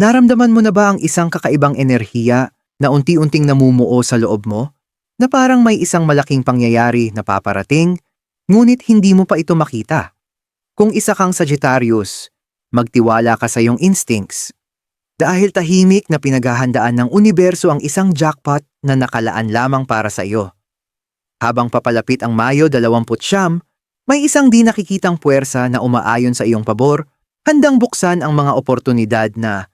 Naramdaman mo na ba ang isang kakaibang enerhiya na unti-unting namumuo sa loob mo? Na parang may isang malaking pangyayari na paparating, ngunit hindi mo pa ito makita. Kung isa kang Sagittarius, magtiwala ka sa iyong instincts. Dahil tahimik na pinaghahandaan ng universo ang isang jackpot na nakalaan lamang para sa iyo. Habang papalapit ang Mayo 29, may isang di nakikitang puwersa na umaayon sa iyong pabor, handang buksan ang mga oportunidad na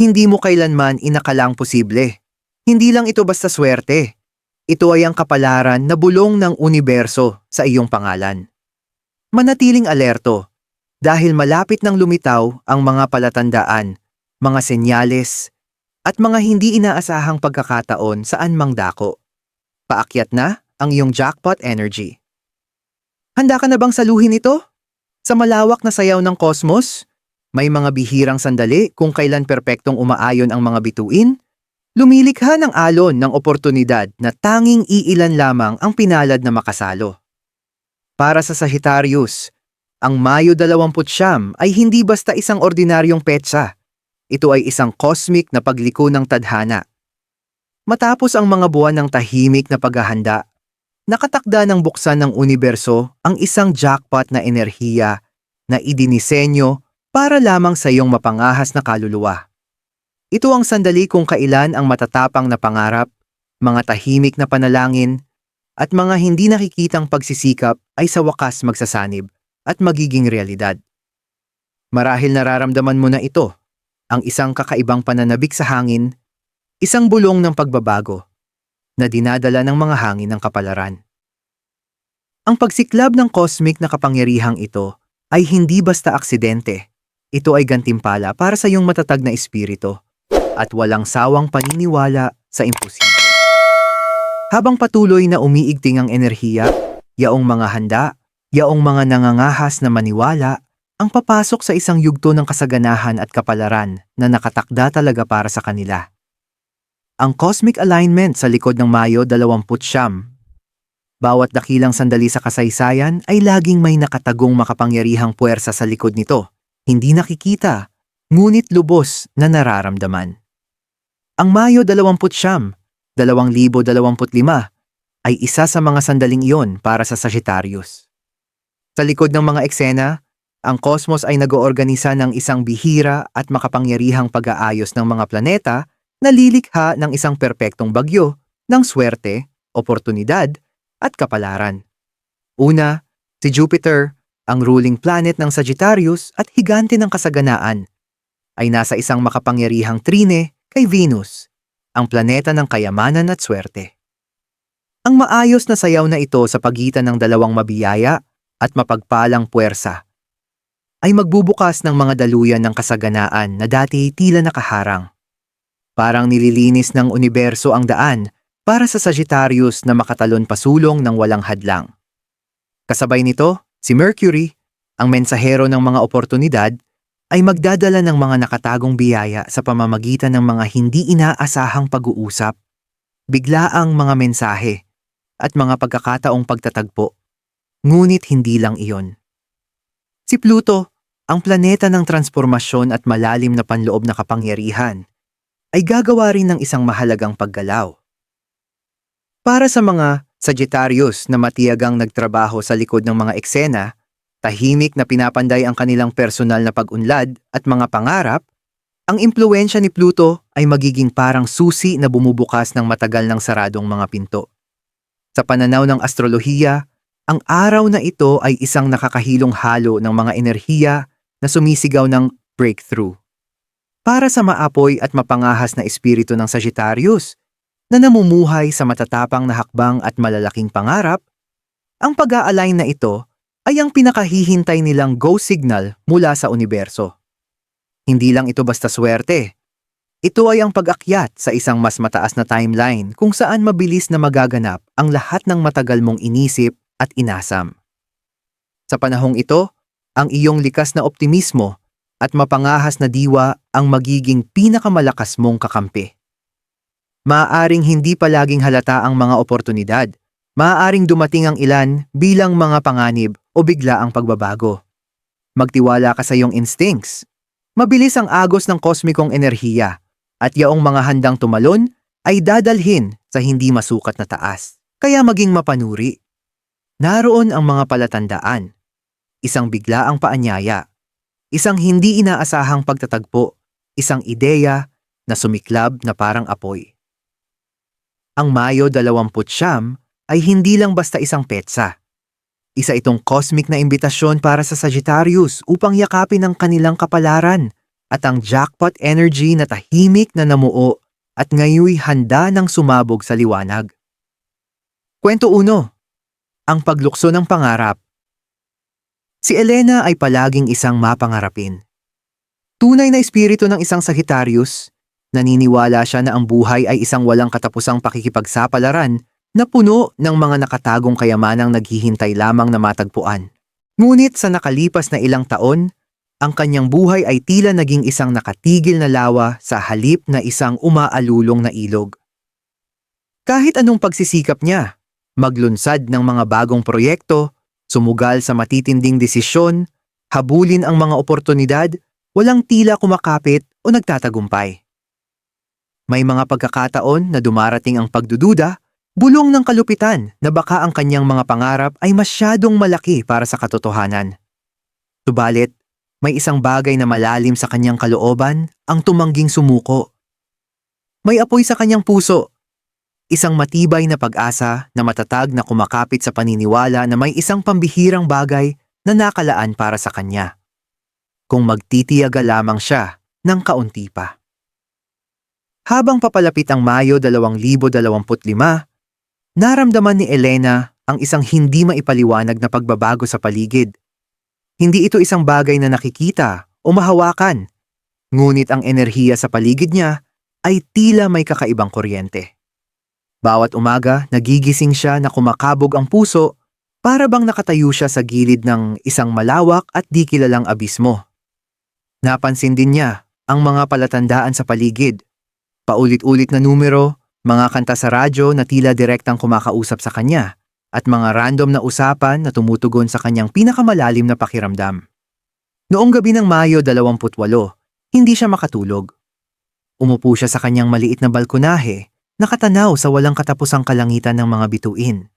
hindi mo kailanman inakalang posible. Hindi lang ito basta swerte. Ito ay ang kapalaran na bulong ng universo sa iyong pangalan. Manatiling alerto dahil malapit nang lumitaw ang mga palatandaan, mga senyales, at mga hindi inaasahang pagkakataon saan mang dako. Paakyat na ang iyong jackpot energy. Handa ka na bang saluhin ito? Sa malawak na sayaw ng kosmos, may mga bihirang sandali kung kailan perpektong umaayon ang mga bituin, lumilikha ng alon ng oportunidad na tanging iilan lamang ang pinalad na makasalo. Para sa Sagittarius, ang Mayo 29 ay hindi basta isang ordinaryong petsa. Ito ay isang cosmic na pagliko ng tadhana. Matapos ang mga buwan ng tahimik na paghahanda, nakatakda ng buksan ng universo ang isang jackpot na enerhiya na idinisenyo para lamang sa iyong mapangahas na kaluluwa. Ito ang sandali kung kailan ang matatapang na pangarap, mga tahimik na panalangin, at mga hindi nakikitang pagsisikap ay sa wakas magsasanib at magiging realidad. Marahil nararamdaman mo na ito, ang isang kakaibang pananabik sa hangin, isang bulong ng pagbabago, na dinadala ng mga hangin ng kapalaran. Ang pagsiklab ng cosmic na kapangyarihang ito ay hindi basta aksidente. Ito ay gantimpala para sa iyong matatag na espiritu at walang sawang paniniwala sa imposible. Habang patuloy na umiigting ang enerhiya, yaong mga handa, yaong mga nangangahas na maniwala, ang papasok sa isang yugto ng kasaganahan at kapalaran na nakatakda talaga para sa kanila. Ang cosmic alignment sa likod ng Mayo 20 Bawat dakilang sandali sa kasaysayan ay laging may nakatagong makapangyarihang puwersa sa likod nito. Hindi nakikita, ngunit lubos na nararamdaman. Ang Mayo 20 2025 ay isa sa mga sandaling iyon para sa Sagittarius. Sa likod ng mga eksena, ang kosmos ay nag-oorganisa ng isang bihira at makapangyarihang pag-aayos ng mga planeta na lilikha ng isang perpektong bagyo ng swerte, oportunidad, at kapalaran. Una, si Jupiter, ang ruling planet ng Sagittarius at higante ng kasaganaan, ay nasa isang makapangyarihang trine kay Venus, ang planeta ng kayamanan at swerte. Ang maayos na sayaw na ito sa pagitan ng dalawang mabiyaya at mapagpalang puwersa ay magbubukas ng mga daluyan ng kasaganaan na dati tila nakaharang. Parang nililinis ng universo ang daan para sa Sagittarius na makatalon pasulong ng walang hadlang. Kasabay nito, si Mercury, ang mensahero ng mga oportunidad, ay magdadala ng mga nakatagong biyaya sa pamamagitan ng mga hindi inaasahang pag-uusap, biglaang mga mensahe, at mga pagkakataong pagtatagpo. Ngunit hindi lang iyon. Si Pluto, ang planeta ng transformasyon at malalim na panloob na kapangyarihan, ay gagawa rin ng isang mahalagang paggalaw. Para sa mga Sagittarius na matiyagang nagtrabaho sa likod ng mga eksena, tahimik na pinapanday ang kanilang personal na pag-unlad at mga pangarap, ang impluensya ni Pluto ay magiging parang susi na bumubukas ng matagal ng saradong mga pinto. Sa pananaw ng astrolohiya, ang araw na ito ay isang nakakahilong halo ng mga enerhiya na sumisigaw ng breakthrough. Para sa maapoy at mapangahas na espiritu ng Sagittarius, na namumuhay sa matatapang na hakbang at malalaking pangarap, ang pag-a-align na ito ay ang pinakahihintay nilang go signal mula sa universo. Hindi lang ito basta swerte. Ito ay ang pag-akyat sa isang mas mataas na timeline kung saan mabilis na magaganap ang lahat ng matagal mong inisip at inasam. Sa panahong ito, ang iyong likas na optimismo at mapangahas na diwa ang magiging pinakamalakas mong kakampi. Maaaring hindi palaging halata ang mga oportunidad. Maaaring dumating ang ilan bilang mga panganib o bigla ang pagbabago. Magtiwala ka sa iyong instincts. Mabilis ang agos ng kosmikong enerhiya at yaong mga handang tumalon ay dadalhin sa hindi masukat na taas, kaya maging mapanuri. Naroon ang mga palatandaan. Isang bigla ang paanyaya. Isang hindi inaasahang pagtatagpo. Isang ideya na sumiklab na parang apoy. Ang Mayo 20 ay hindi lang basta isang petsa. Isa itong cosmic na imbitasyon para sa Sagittarius upang yakapin ang kanilang kapalaran at ang jackpot energy na tahimik na namuo at ngayoy handa ng sumabog sa liwanag. Kwento 1. Ang paglukso ng pangarap. Si Elena ay palaging isang mapangarapin. Tunay na espiritu ng isang Sagittarius, naniniwala siya na ang buhay ay isang walang katapusang pakikipagsapalaran na puno ng mga nakatagong kayamanang naghihintay lamang na matagpuan. Ngunit sa nakalipas na ilang taon, ang kanyang buhay ay tila naging isang nakatigil na lawa sa halip na isang umaalulong na ilog. Kahit anong pagsisikap niya, maglunsad ng mga bagong proyekto, sumugal sa matitinding desisyon, habulin ang mga oportunidad, walang tila kumakapit o nagtatagumpay. May mga pagkakataon na dumarating ang pagdududa Bulong ng kalupitan na baka ang kanyang mga pangarap ay masyadong malaki para sa katotohanan. Subalit, may isang bagay na malalim sa kanyang kalooban ang tumangging sumuko. May apoy sa kanyang puso. Isang matibay na pag-asa na matatag na kumakapit sa paniniwala na may isang pambihirang bagay na nakalaan para sa kanya. Kung magtitiyaga lamang siya ng kaunti pa. Habang papalapit ang Mayo 2025, Naramdaman ni Elena ang isang hindi maipaliwanag na pagbabago sa paligid. Hindi ito isang bagay na nakikita o mahawakan, ngunit ang enerhiya sa paligid niya ay tila may kakaibang kuryente. Bawat umaga, nagigising siya na kumakabog ang puso para bang nakatayo siya sa gilid ng isang malawak at di kilalang abismo. Napansin din niya ang mga palatandaan sa paligid, paulit-ulit na numero mga kanta sa radyo na tila direktang kumakausap sa kanya, at mga random na usapan na tumutugon sa kanyang pinakamalalim na pakiramdam. Noong gabi ng Mayo 28, hindi siya makatulog. Umupo siya sa kanyang maliit na balkonahe, nakatanaw sa walang katapusang kalangitan ng mga bituin.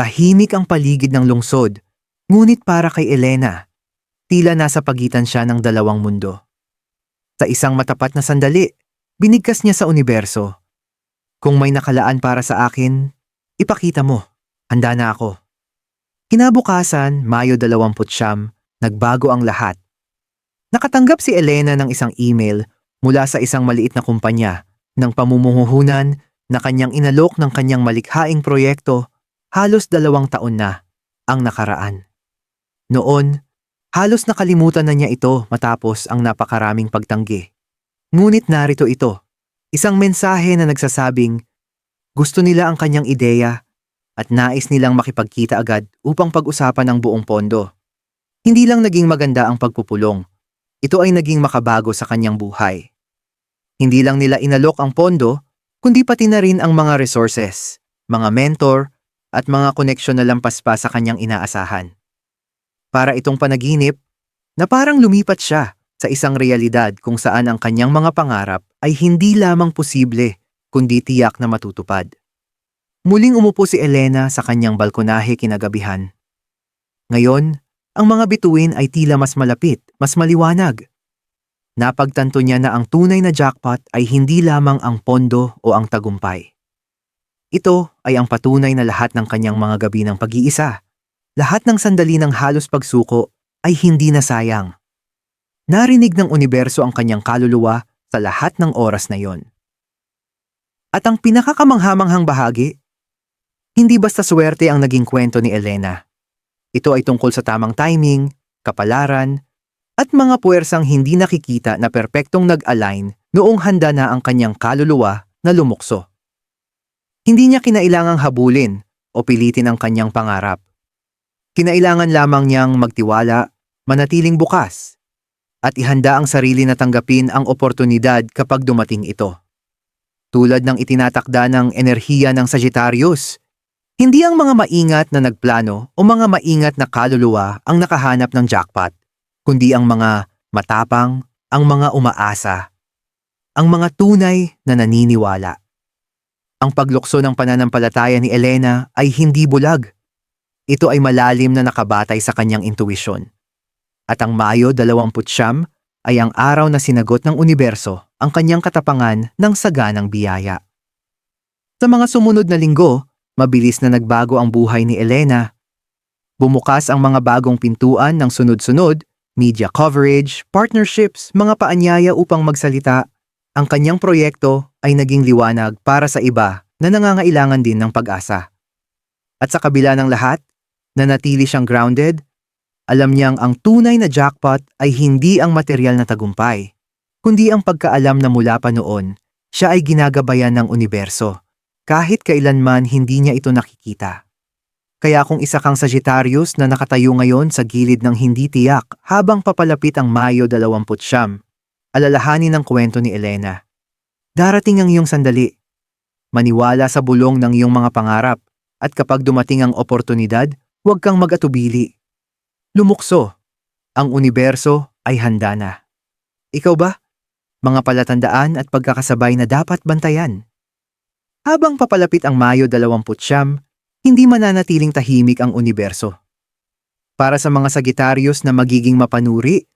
Tahimik ang paligid ng lungsod, ngunit para kay Elena, tila nasa pagitan siya ng dalawang mundo. Sa isang matapat na sandali, binigkas niya sa universo kung may nakalaan para sa akin, ipakita mo. Handa na ako. Kinabukasan, Mayo 20 nagbago ang lahat. Nakatanggap si Elena ng isang email mula sa isang maliit na kumpanya ng pamumuhunan na kanyang inalok ng kanyang malikhaing proyekto halos dalawang taon na ang nakaraan. Noon, halos nakalimutan na niya ito matapos ang napakaraming pagtanggi. Ngunit narito ito, Isang mensahe na nagsasabing gusto nila ang kanyang ideya at nais nilang makipagkita agad upang pag-usapan ang buong pondo. Hindi lang naging maganda ang pagpupulong, ito ay naging makabago sa kanyang buhay. Hindi lang nila inalok ang pondo, kundi pati na rin ang mga resources, mga mentor, at mga koneksyon na lampas pa sa kanyang inaasahan. Para itong panaginip na parang lumipat siya sa isang realidad kung saan ang kanyang mga pangarap ay hindi lamang posible kundi tiyak na matutupad. Muling umupo si Elena sa kanyang balkonahe kinagabihan. Ngayon, ang mga bituin ay tila mas malapit, mas maliwanag. Napagtanto niya na ang tunay na jackpot ay hindi lamang ang pondo o ang tagumpay. Ito ay ang patunay na lahat ng kanyang mga gabi ng pag-iisa. Lahat ng sandali ng halos pagsuko ay hindi na sayang. Narinig ng universo ang kanyang kaluluwa sa lahat ng oras na yon. At ang pinakakamanghamanghang bahagi, hindi basta swerte ang naging kwento ni Elena. Ito ay tungkol sa tamang timing, kapalaran, at mga puwersang hindi nakikita na perpektong nag-align noong handa na ang kanyang kaluluwa na lumukso. Hindi niya kinailangang habulin o pilitin ang kanyang pangarap. Kinailangan lamang niyang magtiwala, manatiling bukas, at ihanda ang sarili na tanggapin ang oportunidad kapag dumating ito. Tulad ng itinatakda ng enerhiya ng Sagittarius, hindi ang mga maingat na nagplano o mga maingat na kaluluwa ang nakahanap ng jackpot, kundi ang mga matapang, ang mga umaasa, ang mga tunay na naniniwala. Ang paglukso ng pananampalataya ni Elena ay hindi bulag. Ito ay malalim na nakabatay sa kanyang intuwisyon. At ang Mayo 29 ay ang araw na sinagot ng universo ang kanyang katapangan ng saganang biyaya. Sa mga sumunod na linggo, mabilis na nagbago ang buhay ni Elena. Bumukas ang mga bagong pintuan ng sunod-sunod, media coverage, partnerships, mga paanyaya upang magsalita. Ang kanyang proyekto ay naging liwanag para sa iba na nangangailangan din ng pag-asa. At sa kabila ng lahat, nanatili siyang grounded, alam niyang ang tunay na jackpot ay hindi ang material na tagumpay, kundi ang pagkaalam na mula pa noon, siya ay ginagabayan ng universo, kahit kailanman hindi niya ito nakikita. Kaya kung isa kang Sagittarius na nakatayo ngayon sa gilid ng hindi tiyak habang papalapit ang Mayo 20 alalahanin ng kwento ni Elena. Darating ang iyong sandali. Maniwala sa bulong ng iyong mga pangarap at kapag dumating ang oportunidad, huwag kang mag-atubili. Lumukso. Ang universo ay handa na. Ikaw ba? Mga palatandaan at pagkakasabay na dapat bantayan. Habang papalapit ang Mayo 20 hindi mananatiling tahimik ang universo. Para sa mga Sagittarius na magiging mapanuri,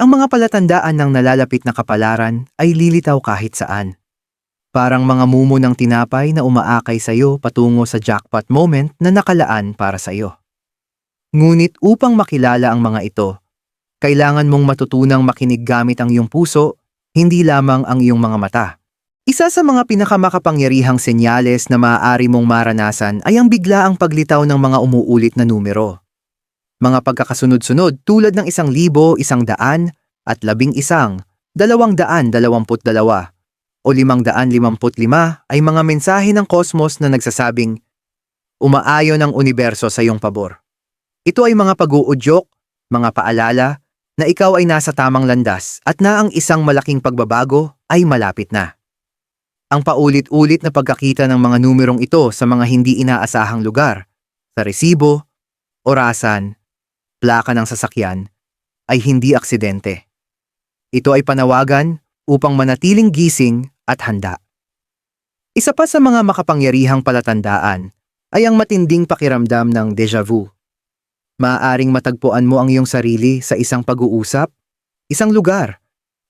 ang mga palatandaan ng nalalapit na kapalaran ay lilitaw kahit saan. Parang mga mumo ng tinapay na umaakay sa iyo patungo sa jackpot moment na nakalaan para sa iyo. Ngunit upang makilala ang mga ito, kailangan mong matutunang makinig gamit ang iyong puso, hindi lamang ang iyong mga mata. Isa sa mga pinakamakapangyarihang senyales na maaari mong maranasan ay ang biglaang paglitaw ng mga umuulit na numero. Mga pagkakasunod-sunod tulad ng isang libo, isang daan, at labing isang, dalawang daan dalawamput dalawa, o limang daan limamput lima ay mga mensahe ng kosmos na nagsasabing, umaayon ang universo sa iyong pabor. Ito ay mga pag-uudyok, mga paalala, na ikaw ay nasa tamang landas at na ang isang malaking pagbabago ay malapit na. Ang paulit-ulit na pagkakita ng mga numerong ito sa mga hindi inaasahang lugar, sa resibo, orasan, plaka ng sasakyan, ay hindi aksidente. Ito ay panawagan upang manatiling gising at handa. Isa pa sa mga makapangyarihang palatandaan ay ang matinding pakiramdam ng deja vu. Maaaring matagpuan mo ang iyong sarili sa isang pag-uusap, isang lugar,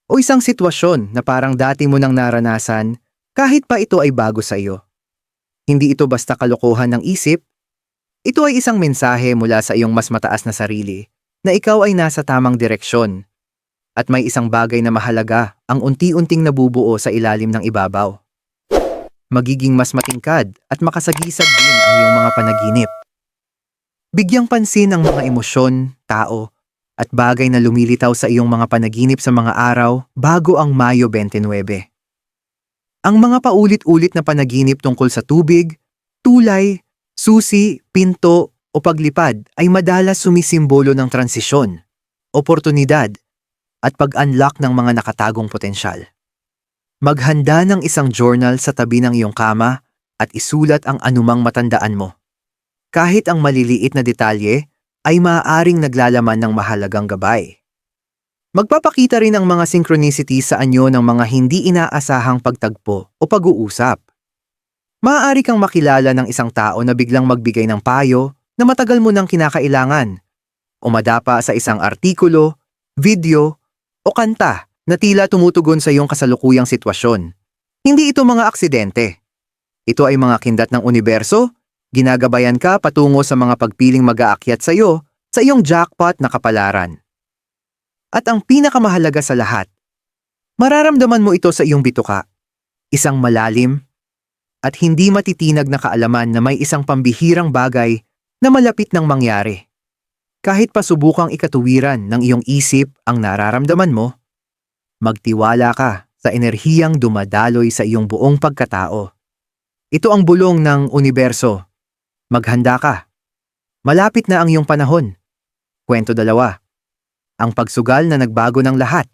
o isang sitwasyon na parang dati mo nang naranasan kahit pa ito ay bago sa iyo. Hindi ito basta kalokohan ng isip, ito ay isang mensahe mula sa iyong mas mataas na sarili na ikaw ay nasa tamang direksyon at may isang bagay na mahalaga ang unti-unting nabubuo sa ilalim ng ibabaw. Magiging mas matingkad at makasagisag din ang iyong mga panaginip. Bigyang pansin ang mga emosyon, tao, at bagay na lumilitaw sa iyong mga panaginip sa mga araw bago ang Mayo 29. Ang mga paulit-ulit na panaginip tungkol sa tubig, tulay, susi, pinto o paglipad ay madalas sumisimbolo ng transisyon, oportunidad, at pag-unlock ng mga nakatagong potensyal. Maghanda ng isang journal sa tabi ng iyong kama at isulat ang anumang matandaan mo. Kahit ang maliliit na detalye ay maaaring naglalaman ng mahalagang gabay. Magpapakita rin ang mga synchronicity sa anyo ng mga hindi inaasahang pagtagpo o pag-uusap. Maaari kang makilala ng isang tao na biglang magbigay ng payo na matagal mo nang kinakailangan o madapa sa isang artikulo, video o kanta na tila tumutugon sa iyong kasalukuyang sitwasyon. Hindi ito mga aksidente. Ito ay mga kindat ng universo, ginagabayan ka patungo sa mga pagpiling mag-aakyat sa iyo sa iyong jackpot na kapalaran. At ang pinakamahalaga sa lahat, mararamdaman mo ito sa iyong bituka. Isang malalim at hindi matitinag na kaalaman na may isang pambihirang bagay na malapit ng mangyari. Kahit pa subukang ikatuwiran ng iyong isip ang nararamdaman mo, magtiwala ka sa enerhiyang dumadaloy sa iyong buong pagkatao. Ito ang bulong ng universo. Maghanda ka. Malapit na ang iyong panahon. Kwento dalawa ang pagsugal na nagbago ng lahat.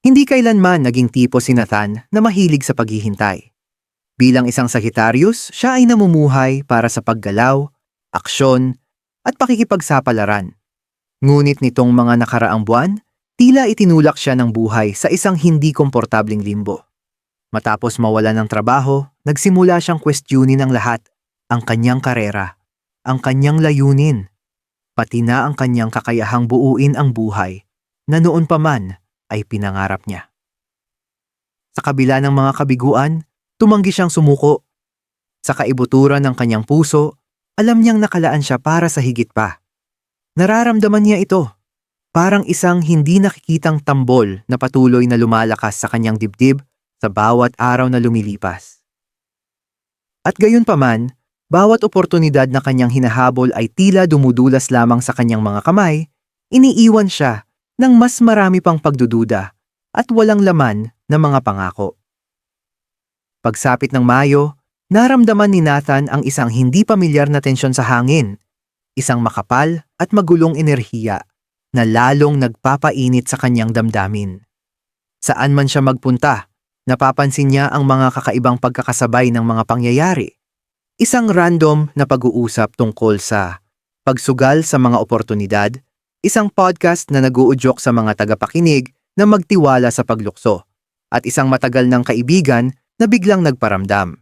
Hindi kailanman naging tipo si Nathan na mahilig sa paghihintay. Bilang isang Sagittarius, siya ay namumuhay para sa paggalaw, aksyon, at pakikipagsapalaran. Ngunit nitong mga nakaraang buwan, Tila itinulak siya ng buhay sa isang hindi komportabling limbo. Matapos mawala ng trabaho, nagsimula siyang questionin ang lahat, ang kanyang karera, ang kanyang layunin, pati na ang kanyang kakayahang buuin ang buhay na noon pa man ay pinangarap niya. Sa kabila ng mga kabiguan, tumanggi siyang sumuko. Sa kaibuturan ng kanyang puso, alam niyang nakalaan siya para sa higit pa. Nararamdaman niya ito Parang isang hindi nakikitang tambol na patuloy na lumalakas sa kanyang dibdib sa bawat araw na lumilipas. At gayon paman, bawat oportunidad na kanyang hinahabol ay tila dumudulas lamang sa kanyang mga kamay, iniiwan siya ng mas marami pang pagdududa at walang laman na mga pangako. Pagsapit ng Mayo, naramdaman ni Nathan ang isang hindi pamilyar na tensyon sa hangin, isang makapal at magulong enerhiya na lalong nagpapainit sa kanyang damdamin. Saan man siya magpunta, napapansin niya ang mga kakaibang pagkakasabay ng mga pangyayari. Isang random na pag-uusap tungkol sa pagsugal sa mga oportunidad, isang podcast na naguudyok sa mga tagapakinig na magtiwala sa paglukso, at isang matagal ng kaibigan na biglang nagparamdam.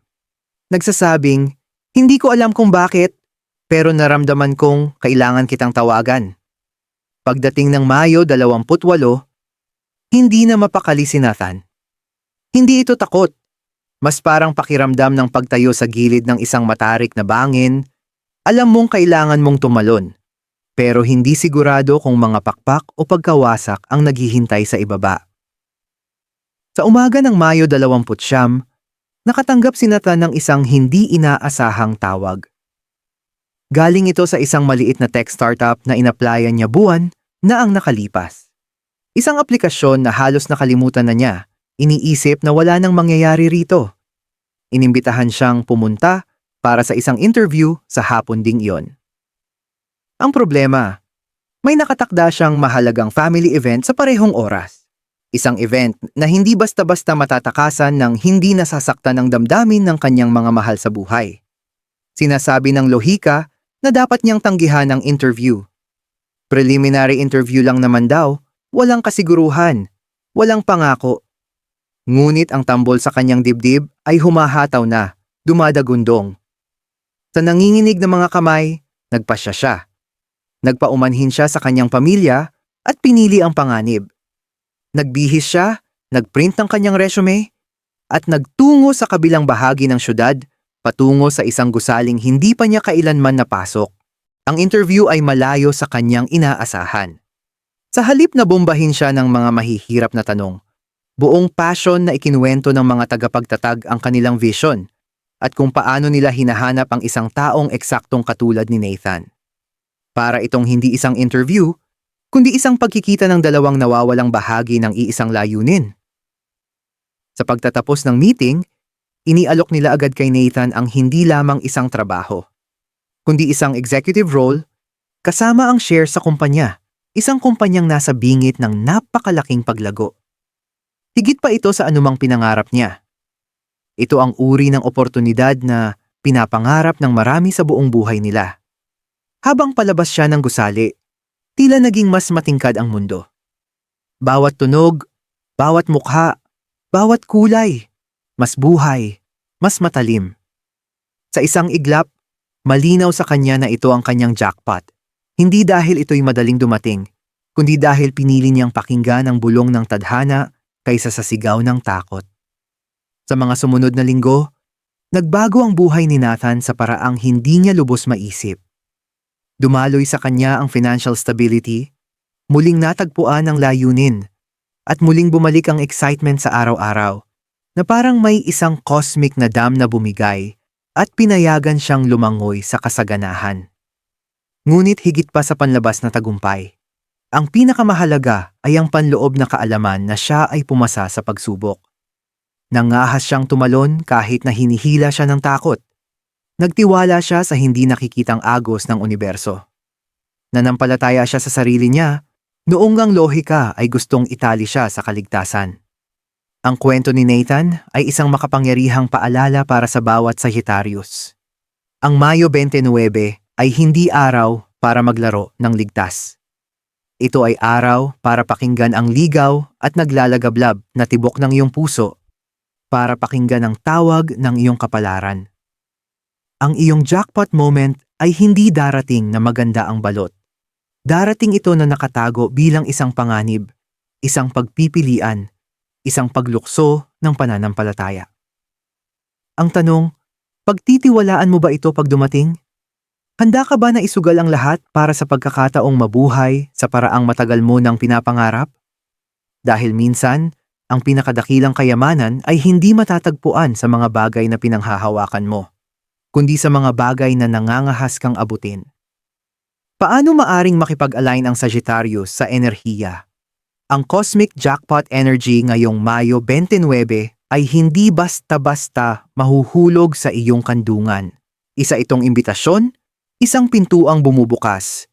Nagsasabing, hindi ko alam kung bakit, pero naramdaman kong kailangan kitang tawagan. Pagdating ng Mayo 28, hindi na mapakali si Nathan. Hindi ito takot. Mas parang pakiramdam ng pagtayo sa gilid ng isang matarik na bangin. Alam mong kailangan mong tumalon. Pero hindi sigurado kung mga pakpak o pagkawasak ang naghihintay sa ibaba. Sa umaga ng Mayo 20, nakatanggap si Nathan ng isang hindi inaasahang tawag. Galing ito sa isang maliit na tech startup na inaplayan niya buwan na ang nakalipas. Isang aplikasyon na halos nakalimutan na niya, iniisip na wala nang mangyayari rito. Inimbitahan siyang pumunta para sa isang interview sa hapon ding iyon. Ang problema, may nakatakda siyang mahalagang family event sa parehong oras. Isang event na hindi basta-basta matatakasan ng hindi nasasaktan ng damdamin ng kanyang mga mahal sa buhay. Sinasabi ng lohika na dapat niyang tanggihan ang interview. Preliminary interview lang naman daw, walang kasiguruhan, walang pangako. Ngunit ang tambol sa kanyang dibdib ay humahataw na, dumadagundong. Sa nanginginig ng mga kamay, nagpasya siya. Nagpaumanhin siya sa kanyang pamilya at pinili ang panganib. Nagbihis siya, nagprint ng kanyang resume, at nagtungo sa kabilang bahagi ng syudad patungo sa isang gusaling hindi pa niya kailanman napasok. Ang interview ay malayo sa kanyang inaasahan. Sa halip na bombahin siya ng mga mahihirap na tanong, buong passion na ikinuwento ng mga tagapagtatag ang kanilang vision at kung paano nila hinahanap ang isang taong eksaktong katulad ni Nathan. Para itong hindi isang interview, kundi isang pagkikita ng dalawang nawawalang bahagi ng iisang layunin. Sa pagtatapos ng meeting, inialok nila agad kay Nathan ang hindi lamang isang trabaho, kundi isang executive role kasama ang share sa kumpanya, isang kumpanyang nasa bingit ng napakalaking paglago. Higit pa ito sa anumang pinangarap niya. Ito ang uri ng oportunidad na pinapangarap ng marami sa buong buhay nila. Habang palabas siya ng gusali, tila naging mas matingkad ang mundo. Bawat tunog, bawat mukha, bawat kulay, mas buhay, mas matalim. Sa isang iglap, malinaw sa kanya na ito ang kanyang jackpot. Hindi dahil ito'y madaling dumating, kundi dahil pinili niyang pakinggan ang bulong ng tadhana kaysa sa sigaw ng takot. Sa mga sumunod na linggo, nagbago ang buhay ni Nathan sa paraang hindi niya lubos maisip. Dumaloy sa kanya ang financial stability, muling natagpuan ang layunin, at muling bumalik ang excitement sa araw-araw na parang may isang cosmic na dam na bumigay at pinayagan siyang lumangoy sa kasaganahan. Ngunit higit pa sa panlabas na tagumpay, ang pinakamahalaga ay ang panloob na kaalaman na siya ay pumasa sa pagsubok. Nangahas siyang tumalon kahit na hinihila siya ng takot. Nagtiwala siya sa hindi nakikitang agos ng universo. Nanampalataya siya sa sarili niya, noong ang lohika ay gustong itali siya sa kaligtasan. Ang kwento ni Nathan ay isang makapangyarihang paalala para sa bawat Sagittarius. Ang Mayo 29 ay hindi araw para maglaro ng ligtas. Ito ay araw para pakinggan ang ligaw at naglalagablab na tibok ng iyong puso, para pakinggan ang tawag ng iyong kapalaran. Ang iyong jackpot moment ay hindi darating na maganda ang balot. Darating ito na nakatago bilang isang panganib, isang pagpipilian, isang paglukso ng pananampalataya. Ang tanong, pagtitiwalaan mo ba ito pag dumating? Handa ka ba na isugal ang lahat para sa pagkakataong mabuhay sa paraang matagal mo nang pinapangarap? Dahil minsan, ang pinakadakilang kayamanan ay hindi matatagpuan sa mga bagay na pinanghahawakan mo, kundi sa mga bagay na nangangahas kang abutin. Paano maaring makipag-align ang Sagittarius sa enerhiya? Ang cosmic jackpot energy ngayong Mayo 29 ay hindi basta-basta mahuhulog sa iyong kandungan. Isa itong imbitasyon, isang pintuang bumubukas.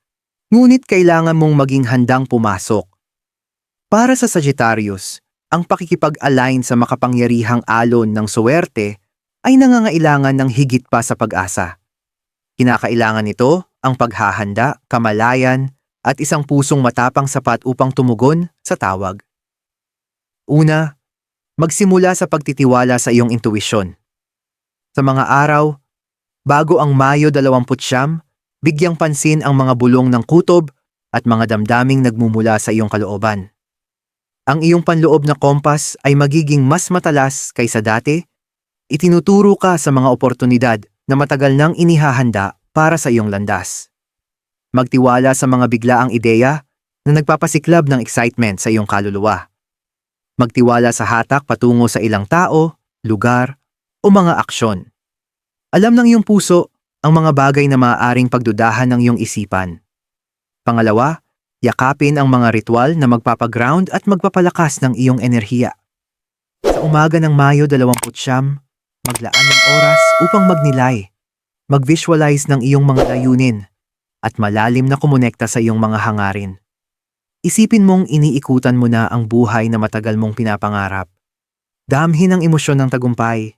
Ngunit kailangan mong maging handang pumasok. Para sa Sagittarius, ang pakikipag-align sa makapangyarihang alon ng suwerte ay nangangailangan ng higit pa sa pag-asa. Kinakailangan nito ang paghahanda, kamalayan, at isang pusong matapang sapat upang tumugon sa tawag. Una, magsimula sa pagtitiwala sa iyong intuisyon. Sa mga araw, bago ang Mayo 29, bigyang pansin ang mga bulong ng kutob at mga damdaming nagmumula sa iyong kalooban. Ang iyong panloob na kompas ay magiging mas matalas kaysa dati, itinuturo ka sa mga oportunidad na matagal nang inihahanda para sa iyong landas. Magtiwala sa mga biglaang ideya na nagpapasiklab ng excitement sa iyong kaluluwa. Magtiwala sa hatak patungo sa ilang tao, lugar, o mga aksyon. Alam ng iyong puso ang mga bagay na maaaring pagdudahan ng iyong isipan. Pangalawa, yakapin ang mga ritual na magpapaground at magpapalakas ng iyong enerhiya. Sa umaga ng Mayo 29, maglaan ng oras upang magnilay, mag-visualize ng iyong mga layunin, at malalim na kumonekta sa iyong mga hangarin. Isipin mong iniikutan mo na ang buhay na matagal mong pinapangarap. Damhin ang emosyon ng tagumpay,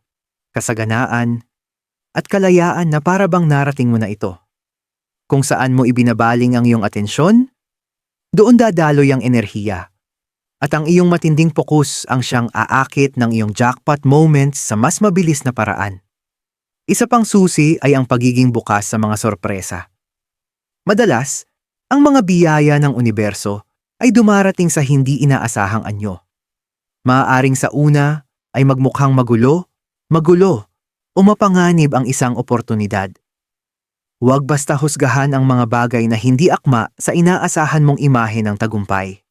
kasaganaan, at kalayaan na para bang narating mo na ito. Kung saan mo ibinabaling ang iyong atensyon, doon dadaloy ang enerhiya. At ang iyong matinding pokus ang siyang aakit ng iyong jackpot moments sa mas mabilis na paraan. Isa pang susi ay ang pagiging bukas sa mga sorpresa. Madalas, ang mga biyaya ng universo ay dumarating sa hindi inaasahang anyo. Maaaring sa una ay magmukhang magulo, magulo, o mapanganib ang isang oportunidad. Huwag basta husgahan ang mga bagay na hindi akma sa inaasahan mong imahe ng tagumpay.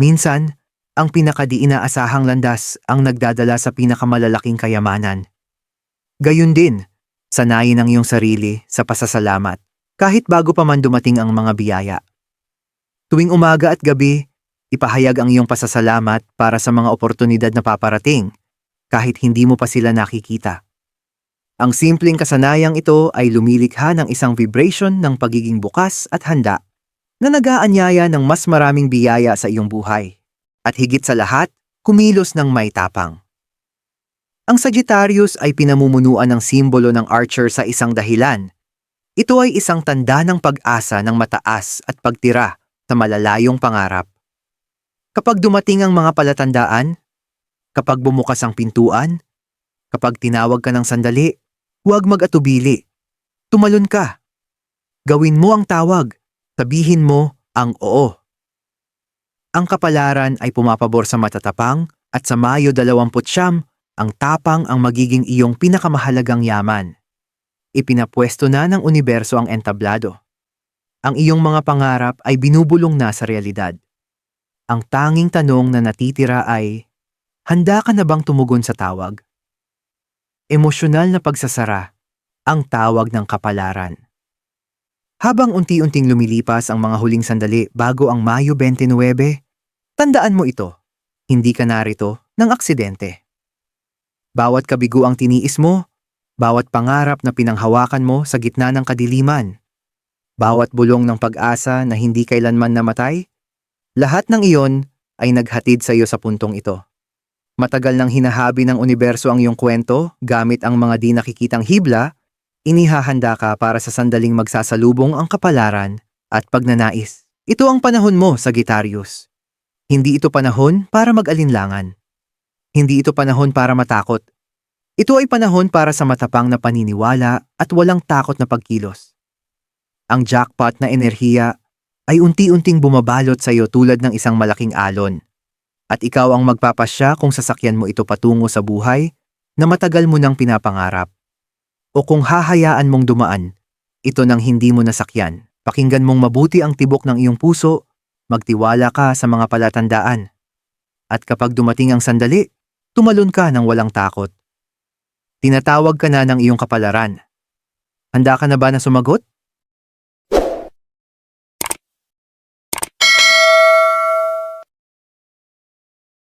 Minsan, ang pinakadi inaasahang landas ang nagdadala sa pinakamalalaking kayamanan. Gayun din, sanayin ang iyong sarili sa pasasalamat kahit bago pa man dumating ang mga biyaya. Tuwing umaga at gabi, ipahayag ang iyong pasasalamat para sa mga oportunidad na paparating kahit hindi mo pa sila nakikita. Ang simpleng kasanayang ito ay lumilikha ng isang vibration ng pagiging bukas at handa na nagaanyaya ng mas maraming biyaya sa iyong buhay. At higit sa lahat, kumilos ng may tapang. Ang Sagittarius ay pinamumunuan ng simbolo ng Archer sa isang dahilan. Ito ay isang tanda ng pag-asa ng mataas at pagtira sa malalayong pangarap. Kapag dumating ang mga palatandaan, kapag bumukas ang pintuan, kapag tinawag ka ng sandali, huwag mag-atubili. Tumalon ka. Gawin mo ang tawag. Sabihin mo ang oo. Ang kapalaran ay pumapabor sa matatapang at sa Mayo 29, ang tapang ang magiging iyong pinakamahalagang yaman. Ipinapwesto na ng universo ang entablado. Ang iyong mga pangarap ay binubulong na sa realidad. Ang tanging tanong na natitira ay, handa ka na bang tumugon sa tawag? Emosyonal na pagsasara, ang tawag ng kapalaran. Habang unti-unting lumilipas ang mga huling sandali bago ang Mayo 29, tandaan mo ito, hindi ka narito ng aksidente. Bawat kabigo ang tiniis mo, bawat pangarap na pinanghawakan mo sa gitna ng kadiliman, bawat bulong ng pag-asa na hindi kailanman namatay, lahat ng iyon ay naghatid sa iyo sa puntong ito. Matagal nang hinahabi ng universo ang iyong kwento gamit ang mga di nakikitang hibla inihahanda ka para sa sandaling magsasalubong ang kapalaran at pagnanais. Ito ang panahon mo, Sagittarius. Hindi ito panahon para mag-alinlangan. Hindi ito panahon para matakot. Ito ay panahon para sa matapang na paniniwala at walang takot na pagkilos. Ang jackpot na enerhiya ay unti-unting bumabalot sa iyo tulad ng isang malaking alon. At ikaw ang magpapasya kung sasakyan mo ito patungo sa buhay na matagal mo nang pinapangarap. O kung hahayaan mong dumaan, ito nang hindi mo nasakyan. Pakinggan mong mabuti ang tibok ng iyong puso, magtiwala ka sa mga palatandaan. At kapag dumating ang sandali, tumalon ka ng walang takot. Tinatawag ka na ng iyong kapalaran. Handa ka na ba na sumagot?